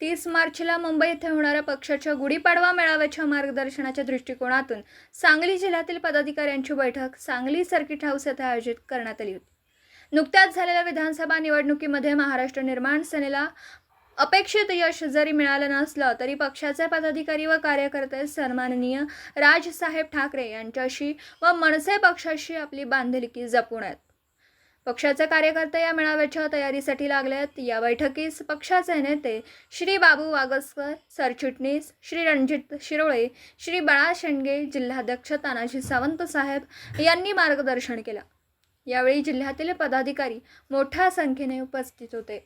तीस मार्चला मुंबई येथे होणाऱ्या पक्षाच्या गुढीपाडवा मेळाव्याच्या मार्गदर्शनाच्या दृष्टिकोनातून सांगली जिल्ह्यातील पदाधिकाऱ्यांची बैठक सांगली सर्किट हाऊस येथे आयोजित करण्यात आली होती. नुकत्याच झालेल्या विधानसभा निवडणुकीमध्ये महाराष्ट्र निर्माण सेनेला अपेक्षित यश जरी मिळालं नसलं तरी पक्षाचे पदाधिकारी व कार्यकर्ते सन्माननीय राजसाहेब ठाकरे यांच्याशी व मनसे पक्षाशी आपली बांधिलकी जपून आहेत. पक्षाचे कार्यकर्ते या मेळाव्याच्या तयारीसाठी लागले आहेत या बैठकीस पक्षाचे नेते श्री बाबू वागसकर सरचिटणीस श्री रणजित शिरोळे श्री बाळा शेंडगे जिल्हाध्यक्ष तानाजी सावंत साहेब यांनी मार्गदर्शन केलं. यावेळी जिल्ह्यातील पदाधिकारी मोठ्या संख्येने उपस्थित होते.